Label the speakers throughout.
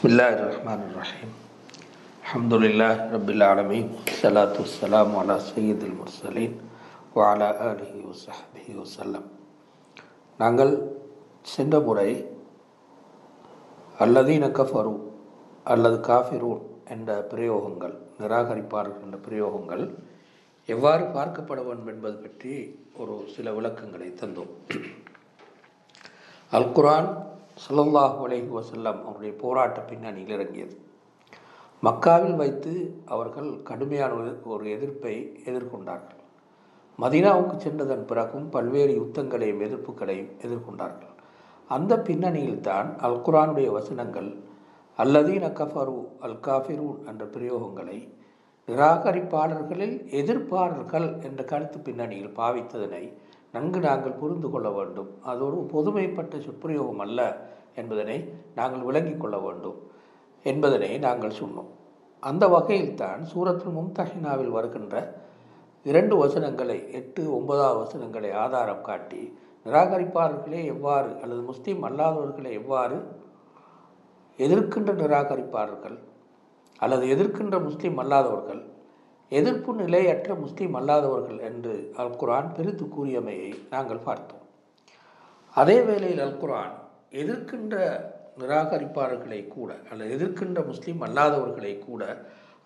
Speaker 1: بسم الله الرحمن الرحيم الحمد لله رب العالمين الصلاة والسلام على سيد المرسلين وعلى آله وصحبه وسلم நாங்கள் சென்ற முறை அல்லதீன கஃபரு அல்லது காஃபிரூன் என்ற பிரயோகங்கள் நிராகரிப்பார்கள் என்ற பிரயோகங்கள் எவ்வாறு பார்க்கப்பட வேண்டும் என்பது பற்றி ஒரு சில விளக்கங்களை தந்தோம் அல் குரான் ஸல்லல்லாஹு உலகி வசல்லம் அவருடைய போராட்ட பின்னணியில் இறங்கியது. மக்காவில் வைத்து அவர்கள் கடுமையான ஒரு- எதிர்ப்பை எதிர்கொண்டார்கள். மதீனாவுக்கு சென்றதன் பிறகும் பல்வேறு யுத்தங்களையும் எதிர்ப்புகளையும் எதிர்கொண்டார்கள். அந்த பின்னணியில் தான் அல் குரானுடைய வசனங்கள் அல்லதீன கஃபரு அல் காஃபிரூன் என்ற பிரயோகங்களை நிராகரிப்பாளர்களில் எதிர்ப்பாளர்கள் என்ற கருத்து பின்னணியில் பாவித்ததனை நன்கு நாங்கள் புரிந்து கொள்ள வேண்டும். அது ஒரு பொதுமைப்பட்ட சொற்பிரயோகம் அல்ல என்பதனை நாங்கள் விளங்கிக் கொள்ள வேண்டும் என்பதனை நாங்கள் சொன்னோம். அந்த வகையில்தான் சூரத்துல் மும்தஹினாவில் வருகின்ற இரண்டு வசனங்களை எட்டு ஒன்பதாவது வசனங்களை ஆதாரம் காட்டி நிராகரிப்பாளர்களே எவ்வாறு அல்லது முஸ்லீம் அல்லாதவர்களை எவ்வாறு எதிர்க்கின்ற நிராகரிப்பாளர்கள் அல்லது எதிர்க்கின்ற முஸ்லீம் அல்லாதவர்கள் எதிர்ப்பு நிலையற்ற முஸ்லீம் அல்லாதவர்கள் என்று அல் குரான் பிரித்து கூறியமையை நாங்கள் பார்த்தோம். அதே வேளையில் அல் குரான் எதிர்க்கின்ற நிராகரிப்பாளர்களை கூட அல்லது எதிர்க்கின்ற முஸ்லீம் அல்லாதவர்களை கூட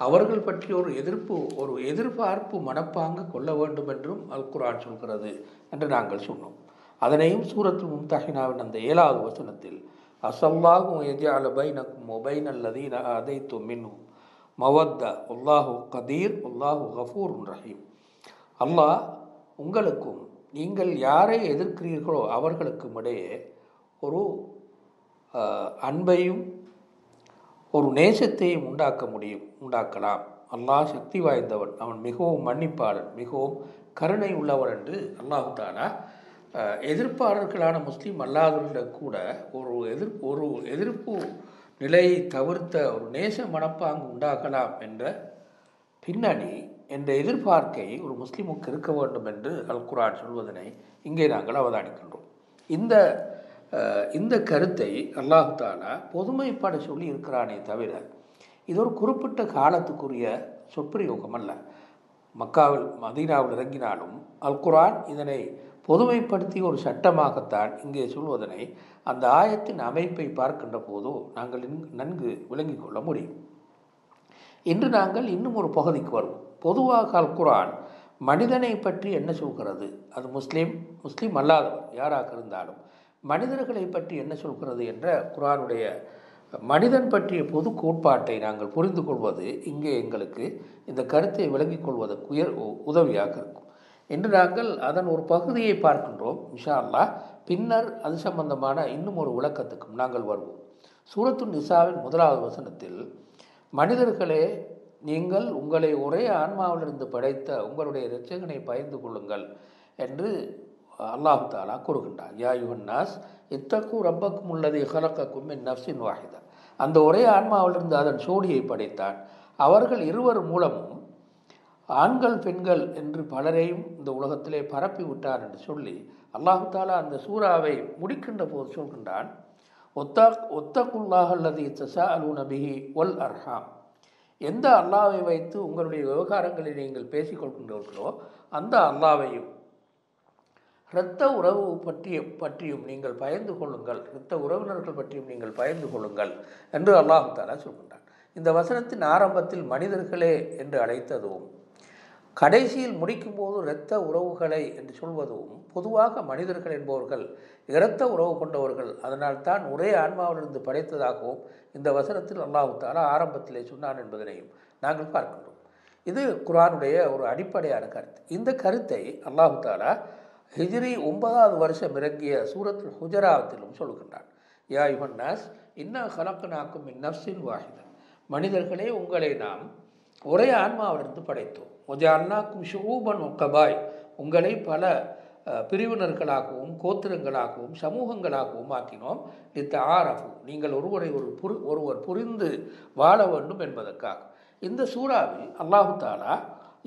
Speaker 1: அவர்கள் பற்றி ஒரு எதிர்ப்பு ஒரு எதிர்பார்ப்பு மனப்பாங்கு கொள்ள வேண்டும் என்றும் அல் குரான் சொல்கிறது என்று நாங்கள் சொன்னோம். அதனையும் சூரத்து மும்தஹினாவின் அந்த ஏழாவது வசனத்தில் அசல்லாகும் எஜால பைனக்கும் மொபைன் அல்லது அதை மின்னும் மவத்தா உல்லாஹு கதீர் உல்லாஹு கஃபூர் ரஹீம். அல்லாஹ் உங்களுக்கும் நீங்கள் யாரை எதிர்க்கிறீர்களோ அவர்களுக்கும் இடையே ஒரு அன்பையும் ஒரு நேசத்தையும் உண்டாக்க முடியும் உண்டாக்கலாம். அல்லாஹ் சக்தி வாய்ந்தவன் அவன் மிகவும் மன்னிப்பாளன் மிகவும் கருணை உள்ளவன் என்று அல்லாஹு தாலா எதிர்ப்பாளர்களான முஸ்லீம் அல்லாதவர்களிடம் கூட ஒரு எதிர் ஒரு எதிர்ப்பு நிலையை தவிர்த்த ஒரு நேச மனப்பாங்கு உண்டாகலாம் என்ற பின்னணி என்ற எதிர்பார்க்கை ஒரு முஸ்லீமுக்கு இருக்க வேண்டும் என்று அல்குரான் சொல்வதனை இங்கே நாங்கள் அவதானிக்கின்றோம். இந்த இந்த கருத்தை அல்லாஹாலா பொதுமைப்பாடு சொல்லி இருக்கிறானே தவிர இது ஒரு குறிப்பிட்ட காலத்துக்குரிய சொற்பிரயோகம் அல்ல. மக்காவில் மதீனாவில் இறங்கினாலும் அல்குரான் இதனை பொதுமைப்படுத்தி ஒரு சட்டமாகத்தான் இங்கே சொல்வதனை அந்த ஆயத்தின் அமைப்பை பார்க்கின்ற போதோ நாங்கள் நன்கு- நன்கு விளங்கிக் கொள்ள முடியும். இன்று நாங்கள் இன்னும் ஒரு பகுதிக்கு வருவோம். பொதுவாக அல் மனிதனை பற்றி என்ன சொல்கிறது? அது முஸ்லீம் முஸ்லீம் அல்லாதவர் யாராக இருந்தாலும் மனிதர்களை பற்றி என்ன சொல்கிறது என்ற குரானுடைய மனிதன் பற்றிய பொது கோட்பாட்டை நாங்கள் புரிந்து கொள்வது இங்கே எங்களுக்கு இந்த கருத்தை விளங்கிக் கொள்வதற்கு உயர் உ- உதவியாக இருக்கும். இன்று நாங்கள் அதன் ஒரு பகுதியை பார்க்கின்றோம் இன்ஷா அல்லாஹ் பின்னர் அது சம்பந்தமான இன்னும் ஒரு விளக்கத்துக்கும் நாங்கள் வருவோம். சூரத்து நிசாவின் முதலாவது வசனத்தில் மனிதர்களே நீங்கள் உங்களை ஒரே ஆன்மாவிலிருந்து படைத்த உங்களுடைய இரட்சகனை பயந்து கொள்ளுங்கள் என்று அல்லாஹு தாலா கூறுகின்றார் யா யுஹன்னாஸ் இத்தக்கு ரப்பக்கும் உள்ளது ஹலக்கக்கும் என் நஃப்சின் வாஹிதா. அந்த ஒரே ஆன்மாவிலிருந்து அதன் சோடியை படைத்தான். அவர்கள் இருவர் மூலமும் ஆண்கள் பெண்கள் என்று பலரையும் இந்த உலகத்திலே பரப்பி விட்டார் என்று சொல்லி அல்லாஹு தாலா அந்த சூறாவை முடிக்கின்ற போது சொல்கின்றான் ஒத்தா ஒத்தக்குல்லாஹ் அல்லது இத்தசா அலு நபிஹி ஒல் அர்ஹாம். எந்த அல்லாவை வைத்து உங்களுடைய விவகாரங்களை நீங்கள் பேசிக்கொள்கின்றீர்களோ அந்த அல்லாவையும் இரத்த உறவு பற்றிய பற்றியும் நீங்கள் பயந்து கொள்ளுங்கள் இரத்த உறவினர்கள் பற்றியும் நீங்கள் பயந்து கொள்ளுங்கள் என்று அல்லாஹு தாலா சொல்கின்றான். இந்த வசனத்தின் ஆரம்பத்தில் மனிதர்களே என்று அழைத்ததும் கடைசியில் முடிக்கும்போது இரத்த உறவுகளை என்று சொல்வதும் பொதுவாக மனிதர்கள் என்பவர்கள் இரத்த உறவு கொண்டவர்கள். அதனால் தான் ஒரே ஆன்மாவிலிருந்து படைத்ததாகவும் இந்த வசனத்தில் அல்லாஹாலா ஆரம்பத்திலே சொன்னான் என்பதனையும் நாங்கள் பார்க்கின்றோம். இது குர்ஆனுடைய ஒரு அடிப்படையான கருத்து. இந்த கருத்தை அல்லாஹு தாலா ஹிஜ்ரி ஒன்பதாவது வருஷம் இறங்கிய சூரத் ஹுஜராத்திலும் சொல்கின்றான். யா யுஹன்னாஸ் இன்னா ஹலக்கனாக்கும் இந்நப்சின் வாஹிதன் மனிதர்களே உங்களை நாம் ஒரே ஆன்மாவிலிருந்து படைத்தோம். ஒஜார்னாக்கும் ஷூபன் ஒக்கபாய் உங்களை பல பிரிவினர்களாகவும் கோத்திரங்களாகவும் சமூகங்களாகவும் ஆக்கினோம். இத்த ஆரஃபு நீங்கள் ஒருவரை ஒரு புரி ஒருவர் புரிந்து வாழ வேண்டும் என்பதற்காக. இந்த சூறாவில் அல்லாஹு தாலா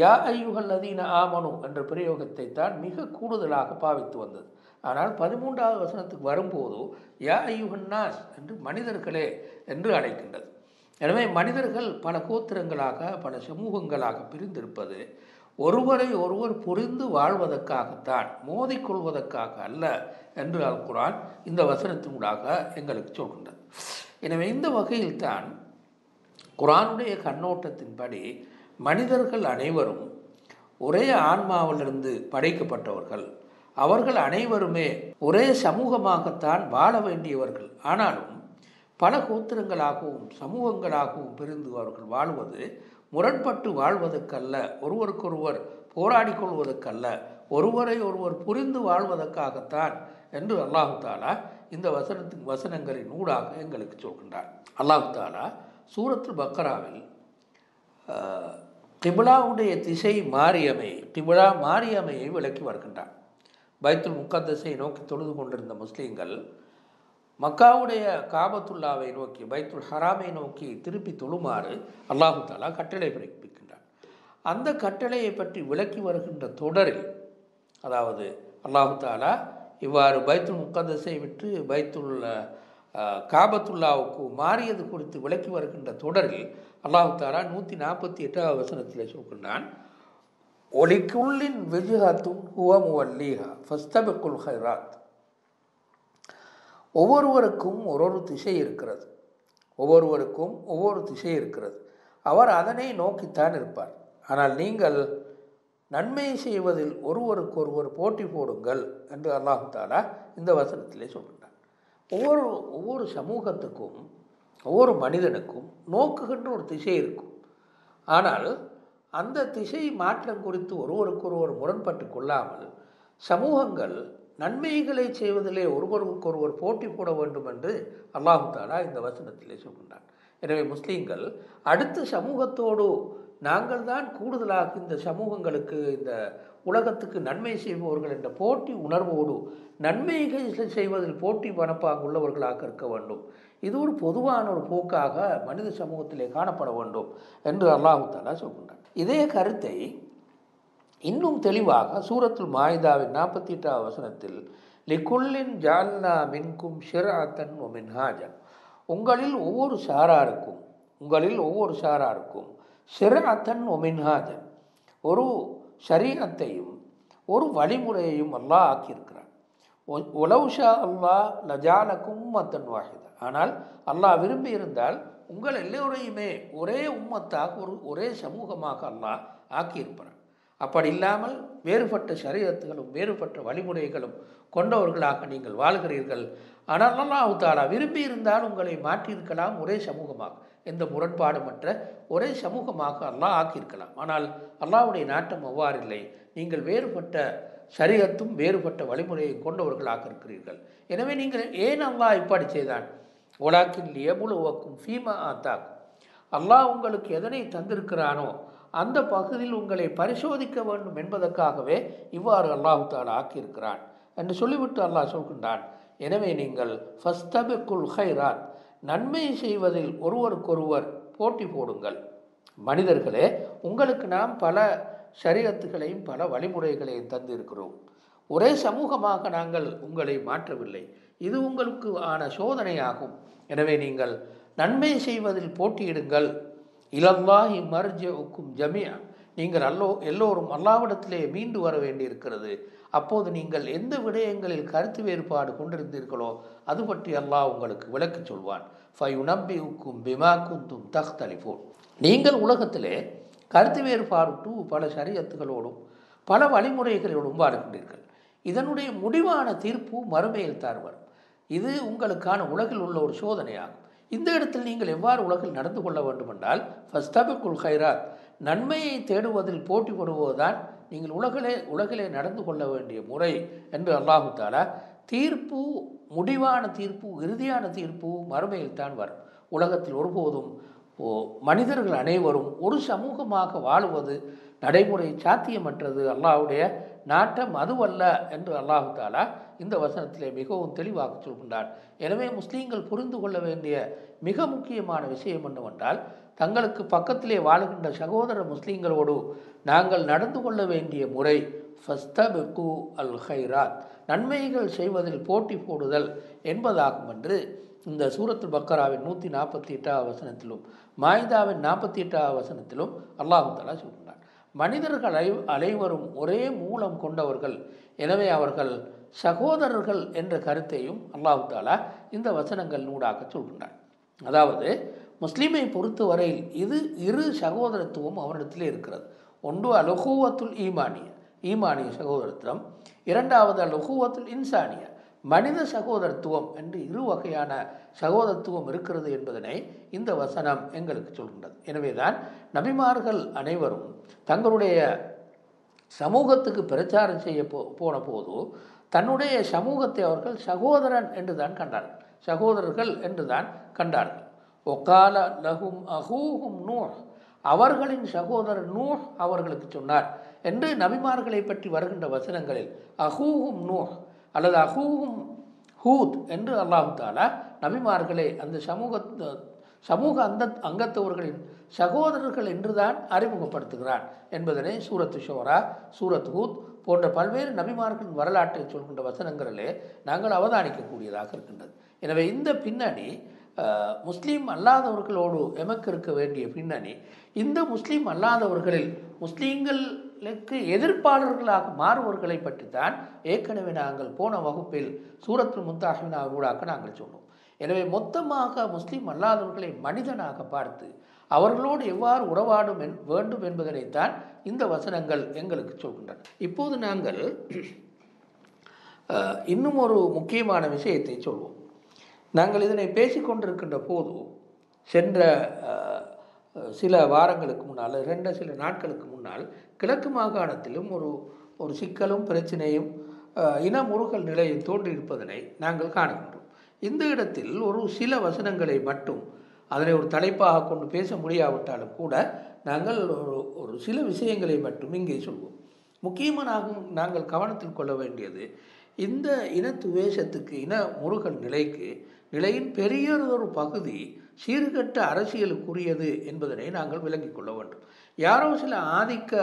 Speaker 1: யா ஐயுகல் அதீன ஆமனு என்ற பிரயோகத்தை தான் மிக கூடுதலாக பாவித்து வந்தது. ஆனால் பதிமூன்றாவது வசனத்துக்கு வரும்போது யா ஐயுகன்னாஸ் என்று மனிதர்களே என்று அழைக்கின்றது. எனவே மனிதர்கள் பல கோத்திரங்களாக பல சமூகங்களாக பிரிந்திருப்பது ஒருவரை ஒருவர் புரிந்து வாழ்வதற்காகத்தான் மோதிக்கொள்வதற்காக அல்ல என்று அல் குரான் இந்த வசனத்தினூடாக எங்களுக்கு சொல்கின்றது. எனவே இந்த வகையில்தான் குரானுடைய கண்ணோட்டத்தின்படி மனிதர்கள் அனைவரும் ஒரே ஆன்மாவிலிருந்து படைக்கப்பட்டவர்கள். அவர்கள் அனைவருமே ஒரே சமூகமாகத்தான் வாழ வேண்டியவர்கள். ஆனாலும் பல கோத்திரங்களாகவும் சமூகங்களாகவும் பிரிந்து அவர்கள் வாழ்வது முரண்பட்டு வாழ்வதற்கல்ல ஒருவருக்கொருவர் போராடி கொள்வதற்கல்ல ஒருவரை ஒருவர் புரிந்து வாழ்வதற்காகத்தான் என்று அல்லாஹு தாலா இந்த வசனத்தின் வசனங்களின் ஊடாக எங்களுக்கு சொல்கின்றார் அல்லாஹு தாலா சூரத்து பக்கராவில் கிபிலாவுடைய திசை மாரியமை கிபிலா மாரியமையை விளக்கி வருகின்றார் பைத்துல் முக்கத்தசை நோக்கி தொழுது கொண்டிருந்த முஸ்லீம்கள் மக்காவுடைய காபத்துல்லாவை நோக்கி பைத்துல் ஹராமை நோக்கி திருப்பி தொழுமாறு அல்லாஹு தாலா கட்டளை பிறப்பிக்கின்றார் அந்த கட்டளையை பற்றி விளக்கி வருகின்ற தொடரில் அதாவது அல்லாஹு தாலா இவ்வாறு பைத்துல் முக்கத்தஸை விட்டு பைத்துல் காபத்துல்லாவுக்கு மாறியது குறித்து விளக்கி வருகின்ற தொடரில் அல்லாஹு தாலா நூற்றி நாற்பத்தி எட்டாவது வசனத்தில் சொல்கின்றான் ஒலிக்குள்ளின் விஜுஹத்தும் ஹுவமுவல்லீஹா ஃபஸ்தபிக்குல் ஹைராத். ஒவ்வொருவருக்கும் ஒரு ஒரு திசை இருக்கிறது. ஒவ்வொருவருக்கும் ஒவ்வொரு திசை இருக்கிறது. அவர் அதனை நோக்கித்தான் இருப்பார். ஆனால் நீங்கள் நன்மை செய்வதில் ஒருவருக்கொருவர் போட்டி போடுங்கள் என்று அல்லாஹு தாலா இந்த வசனத்திலே சொல்கின்றார் ஒவ்வொரு ஒவ்வொரு சமூகத்துக்கும் ஒவ்வொரு மனிதனுக்கும் நோக்குகின்ற ஒரு திசை இருக்கும். ஆனால் அந்த திசை மாற்றம் குறித்து ஒருவருக்கொருவர் முரண்பட்டு கொள்ளாமல் சமூகங்கள் நன்மைகளை செய்வதிலே ஒருவருக்கொருவர் போட்டி போட வேண்டும் என்று அல்லாஹு தாலா இந்த வசனத்திலே சொல்கின்றான். எனவே முஸ்லீம்கள் அடுத்த சமூகத்தோடு நாங்கள் தான் கூடுதலாக இந்த சமூகங்களுக்கு இந்த உலகத்துக்கு நன்மை செய்பவர்கள் என்ற போட்டி உணர்வோடு நன்மைகள் செய்வதில் போட்டி மனப்பாக உள்ளவர்களாக இருக்க வேண்டும். இது ஒரு பொதுவான ஒரு போக்காக மனித சமூகத்திலே காணப்பட வேண்டும் என்று அல்லாஹு தாலா சொல்கின்றான். இதே கருத்தை இன்னும் தெளிவாக சூரத்துல் மாயுதாவின் நாற்பத்தி எட்டாவது வசனத்தில் லிகுல்லின் ஜான்னா மின்கும் ஷிராத்தன் மின்ஹாஜன் உங்களில் ஒவ்வொரு சாராருக்கும் உங்களில் ஒவ்வொரு சாராருக்கும் ஷிராத்தன் ஒ மின்ஹாஜன் ஒரு சரீரத்தையும் ஒரு வழிமுறையையும் அல்லாஹ் ஆக்கியிருக்கிறான். உலவுஷா அல்லாஹ் லஜாலக்கும் உம்மத்தன் வாஹிதா. ஆனால் அல்லாஹ் விரும்பி இருந்தால் உங்கள் எல்லோரையுமே ஒரே உம்மத்தாக ஒரு ஒரே சமூகமாக அல்லாஹ் ஆக்கியிருப்பார் அப்படி இல்லாமல் வேறுபட்ட சரீரத்துகளும் வேறுபட்ட வழிமுறைகளும் கொண்டவர்களாக நீங்கள் வாழ்கிறீர்கள். ஆனால் அல்லாஹு தாலா விரும்பி இருந்தால் உங்களை மாற்றியிருக்கலாம் ஒரே சமூகமாக. எந்த முரண்பாடுமற்ற ஒரே சமூகமாக அல்லாஹ் ஆக்கியிருக்கலாம். ஆனால் அல்லாஹுடைய நாட்டம் அவ்வாறில்லை. நீங்கள் வேறுபட்ட சரீரத்தும் வேறுபட்ட வழிமுறையை கொண்டவர்களாக இருக்கிறீர்கள். எனவே நீங்கள் ஏன் அல்லாஹ் இப்படி செய்தான்? உலாக்கின் எபுலுவக்கும் ஃபீமா ஆத்தாக்கும் அல்லாஹ் உங்களுக்கு எதனை தந்திருக்கிறானோ அந்த பகுதியில் உங்களை பரிசோதிக்க வேண்டும் என்பதற்காகவே இவ்வாறு அல்லாஹு தாலா ஆக்கியிருக்கிறான். என்று சொல்லிவிட்டு அல்லாஹ் சொல்கின்றான் எனவே நீங்கள் ஃபஸ்தபிக்குல் ஹைராத் நன்மை செய்வதில் ஒருவருக்கொருவர் போட்டி போடுங்கள். மனிதர்களே உங்களுக்கு நாம் பல சரீரத்துகளையும் பல வழிமுறைகளையும் தந்திருக்கிறோம். ஒரே சமூகமாக நாங்கள் உங்களை மாற்றவில்லை. இது உங்களுக்கு ஆன சோதனையாகும். எனவே நீங்கள் நன்மை செய்வதில் போட்டியிடுங்கள். இலல்லாஹி மர்ஜ உக்கும் ஜமியா நீங்கள் அல்லோ எல்லோரும் அல்லாவிடத்திலே மீண்டு வர வேண்டியிருக்கிறது. அப்போது நீங்கள் எந்த விடயங்களில் கருத்து வேறுபாடு கொண்டிருந்தீர்களோ அது பற்றி அல்லாஹ் உங்களுக்கு விளக்கி சொல்வான். ஃபை உனம்பி உக்கும் பிமா குந்தும் தஹ்தலிஃபோன். நீங்கள் உலகத்திலே கருத்து வேறுபாடு பல சரியத்துகளோடும் பல வழிமுறைகளோடும் வாழ்கின்றீர்கள். இதனுடைய முடிவான தீர்ப்பு மறுமையில் தான் இது உங்களுக்கான உலகில் உள்ள ஒரு சோதனையாகும். இந்த இடத்தில் நீங்கள் எவ்வாறு உலகில் நடந்து கொள்ள வேண்டுமென்றால் ஃபஸ்தபிக்குல் ஹைராத் நன்மையை தேடுவதில் போட்டி போடுவதுதான் நீங்கள் உலகிலே உலகிலே நடந்து கொள்ள வேண்டிய முறை என்று அல்லாஹு தாலா தீர்ப்பு முடிவான தீர்ப்பு இறுதியான தீர்ப்பு மறுமையில் தான் வரும். உலகத்தில் ஒருபோதும் ஓ மனிதர்கள் அனைவரும் ஒரு சமூகமாக வாழுவது நடைமுறை சாத்தியமற்றது அல்லாஹுடைய நாட்டம் அதுவல்ல என்று அல்லாஹு தாலா இந்த வசனத்திலே மிகவும் தெளிவாக சொல்கின்றார். எனவே முஸ்லீம்கள் புரிந்து கொள்ள வேண்டிய மிக முக்கியமான விஷயம் என்னவென்றால் தங்களுக்கு பக்கத்திலே வாழுகின்ற சகோதர முஸ்லீம்களோடு நாங்கள் நடந்து கொள்ள வேண்டிய முறை ஃபஸ்தபிகு அல் ஹைராத் நன்மைகள் செய்வதில் போட்டி போடுதல் என்பதாகும் என்று இந்த சூரத்து பக்கராவின் நூற்றி நாற்பத்தி எட்டாவது வசனத்திலும் மாய்தாவின் நாற்பத்தி எட்டாவது வசனத்திலும் அல்லாஹு தலா சொல்கிறார் மனிதர்கள் அனை அனைவரும் ஒரே மூலம் கொண்டவர்கள். எனவே அவர்கள் சகோதரர்கள் என்ற கருத்தையும் அல்லாஹு தாலா இந்த வசனங்கள் நூடாக சொல்கின்றார் அதாவது முஸ்லீமை பொறுத்தவரையில் இது இரு சகோதரத்துவம் அவரிடத்திலே இருக்கிறது. ஒன்று அலுகூவத்துல் ஈமானிய ஈமானிய சகோதரத்துவம். இரண்டாவது அலுகூவத்துல் இன்சானிய மனித சகோதரத்துவம் என்று இரு வகையான சகோதரத்துவம் இருக்கிறது என்பதனை இந்த வசனம் எங்களுக்கு சொல்கின்றது. எனவேதான் நபிமார்கள் அனைவரும் தங்களுடைய சமூகத்துக்கு பிரச்சாரம் செய்ய போ போன போது தன்னுடைய சமூகத்தை அவர்கள் சகோதரன் என்று தான் கண்டார்கள். சகோதரர்கள் என்று தான் கண்டார்கள். ஒக்கால லஹும் அஹூஹும் நூஹ். அவர்களின் சகோதரர் நூஹ் அவர்களுக்கு சொன்னார் என்று நபிமார்களை பற்றி வருகின்ற வசனங்களில் அஹூஹும் நூஹ் அல்லது அஹூஹும் ஹூத் என்று அல்லாஹு தாலா நபிமார்களை அந்த சமூக சமூக அந்த அங்கத்தவர்களின் சகோதரர்கள் என்றுதான் அறிமுகப்படுத்துகிறான் என்பதனை சூரத் ஷோரா சூரத் ஹூத் போன்ற பல்வேறு நபிமார்களின் வரலாற்றை சொல்கின்ற வசனங்களிலே நாங்கள் அவதானிக்கக்கூடியதாக இருக்கின்றது. எனவே இந்த பின்னணி முஸ்லீம் அல்லாதவர்களோடு எமக்கு இருக்க வேண்டிய பின்னணி இந்த முஸ்லீம் அல்லாதவர்களில் முஸ்லீம்களுக்கு எதிர்ப்பாளர்களாக மாறுவர்களை பற்றி தான் ஏற்கனவே நாங்கள் போன வகுப்பில் சூரத்தில் முத்தாஹினா நாங்கள் சொன்னோம். எனவே மொத்தமாக முஸ்லீம் அல்லாதவர்களை மனிதனாக பார்த்து அவர்களோடு எவ்வாறு உறவாடும் என் வேண்டும் என்பதனைத்தான் இந்த வசனங்கள் எங்களுக்கு சொல்கின்றன. இப்போது நாங்கள் இன்னும் ஒரு முக்கியமான விஷயத்தை சொல்வோம். நாங்கள் இதனை பேசிக்கொண்டிருக்கின்ற போது சென்ற சில வாரங்களுக்கு முன்னால் ரெண்டு சில நாட்களுக்கு முன்னால் கிழக்கு மாகாணத்திலும் ஒரு ஒரு சிக்கலும் பிரச்சனையும் இன முருகல் நிலையில் தோன்றியிருப்பதனை நாங்கள் காணுகின்றோம். இந்த இடத்தில் ஒரு சில வசனங்களை மட்டும் அதனை ஒரு தலைப்பாக கொண்டு பேச முடியாவிட்டாலும் கூட நாங்கள் ஒரு ஒரு சில விஷயங்களை மட்டும் இங்கே சொல்வோம். முக்கியமாக நாங்கள் கவனத்தில் கொள்ள வேண்டியது இந்த இன துவேஷத்துக்கு இன முருகன் நிலைக்கு நிலையின் பெரியதொரு பகுதி சீர்கட்ட அரசியலுக்குரியது என்பதனை நாங்கள் விளங்கிக் கொள்ள வேண்டும். யாரோ சில ஆதிக்க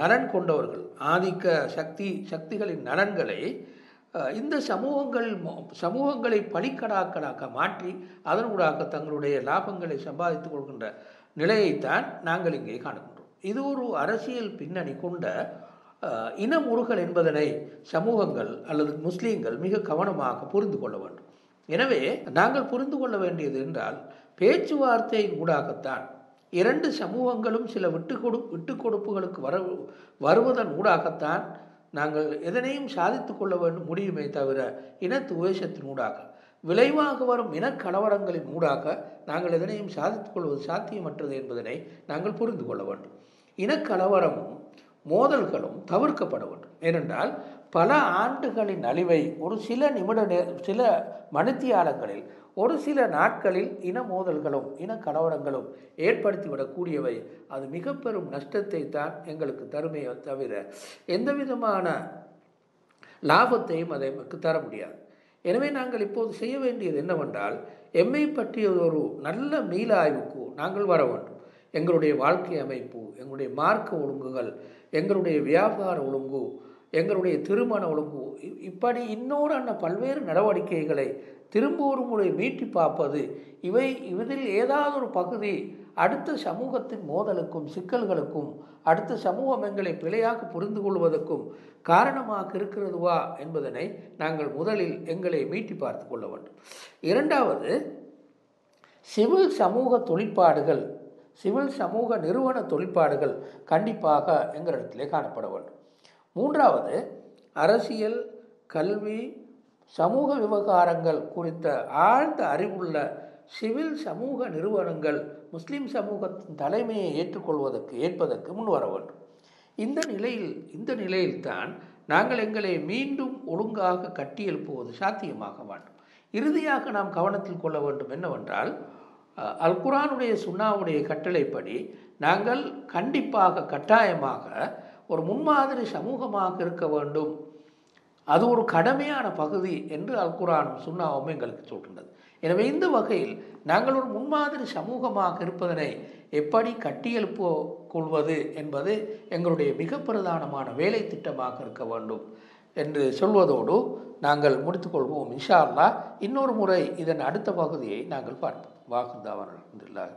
Speaker 1: நலன் கொண்டவர்கள் ஆதிக்க சக்தி சக்திகளின் நலன்களை இந்த சமூகங்கள் சமூகங்களை பலிக்கடாக்களாக மாற்றி அதனூடாக தங்களுடைய லாபங்களை சம்பாதித்துக் கொள்கின்ற நிலையைத்தான் நாங்கள் இங்கே காணுகின்றோம். இது ஒரு அரசியல் பின்னணி கொண்ட இன முருகல் என்பதனை சமூகங்கள் அல்லது முஸ்லீம்கள் மிக கவனமாக புரிந்து கொள்ள வேண்டும். எனவே நாங்கள் புரிந்து கொள்ள வேண்டியது என்றால் பேச்சுவார்த்தை ஊடாகத்தான் இரண்டு சமூகங்களும் சில விட்டு கொடு விட்டு கொடுப்புகளுக்கு வர வருவதன் ஊடாகத்தான் நாங்கள் எதனையும் சாதித்து கொள்ள வேண்டும் முடியுமே தவிர இன துவேஷத்தின் ஊடாக விளைவாக வரும் இனக்கலவரங்களின் ஊடாக நாங்கள் எதனையும் சாதித்துக் கொள்வது சாத்தியமற்றது என்பதனை நாங்கள் புரிந்து கொள்ள வேண்டும். இனக்கலவரமும் மோதல்களும் தவிர்க்கப்பட வேண்டும். ஏனென்றால் பல ஆண்டுகளின் அழிவை ஒரு சில நிமிட நே சில மணித்தியாலங்களில் ஒரு சில நாட்களில் இன மோதல்களும் இன கலவரங்களும் ஏற்படுத்திவிடக்கூடியவை. அது மிக பெரும் நஷ்டத்தை தான் எங்களுக்கு தருமே தவிர எந்த விதமான லாபத்தையும் அதை நமக்கு தர முடியாது. எனவே நாங்கள் இப்போது செய்ய வேண்டியது என்னவென்றால் எம்மை பற்றிய ஒரு நல்ல மீளாய்வுக்கு நாங்கள் வர வேண்டும். எங்களுடைய வாழ்க்கை அமைப்பு எங்களுடைய மார்க்க ஒழுங்குகள் எங்களுடைய வியாபார ஒழுங்கு எங்களுடைய திருமண ஒழுங்கு. இப்படி இன்னோரான பல்வேறு நடவடிக்கைகளை திரும்ப ஒரு முறை மீட்டி பார்ப்பது இவை இதில் ஏதாவது ஒரு பகுதி அடுத்த சமூகத்தின் மோதலுக்கும் சிக்கல்களுக்கும் அடுத்த சமூகம் எங்களை பிழையாக புரிந்து கொள்வதற்கும் காரணமாக இருக்கிறதுவா என்பதனை நாங்கள் முதலில் எங்களை மீட்டி பார்த்து கொள்ள வேண்டும். இரண்டாவது சிவில் சமூக தொழிற்பாடுகள் சிவில் சமூக நிறுவன தொழிற்பாடுகள் கண்டிப்பாக எங்களிடத்திலே காணப்பட வேண்டும். மூன்றாவது அரசியல் கல்வி சமூக விவகாரங்கள் குறித்த ஆழ்ந்த அறிவுள்ள சிவில் சமூக நிறுவனங்கள் முஸ்லிம் சமூகத்தின் தலைமையை ஏற்றுக்கொள்வதற்கு ஏற்பதற்கு முன் வர வேண்டும். இந்த நிலையில் இந்த நிலையில்தான் நாங்கள் எங்களை மீண்டும் ஒழுங்காக கட்டியெழுப்புவது சாத்தியமாக வேண்டும். இறுதியாக நாம் கவனத்தில் கொள்ள வேண்டும் என்னவென்றால் அல் குரானுடைய சுண்ணாவுடைய கட்டளைப்படி நாங்கள் கண்டிப்பாக கட்டாயமாக ஒரு முன்மாதிரி சமூகமாக இருக்க வேண்டும். அது ஒரு கடமையான பகுதி என்று அல் சுண்ணாவும் எங்களுக்கு சொல்கின்றது. எனவே இந்த வகையில் நாங்கள் ஒரு முன்மாதிரி சமூகமாக இருப்பதனை எப்படி கட்டியெழுப்ப கொள்வது என்பது எங்களுடைய மிக பிரதானமான வேலை திட்டமாக இருக்க வேண்டும் என்று சொல்வதோடு நாங்கள் முடித்துக்கொள்வோம் இன்ஷா இன்னொரு முறை இதன் அடுத்த பகுதியை நாங்கள் பார்ப்போம். வாகுந்தாவன் அல்ஹம்துலில்லாஹி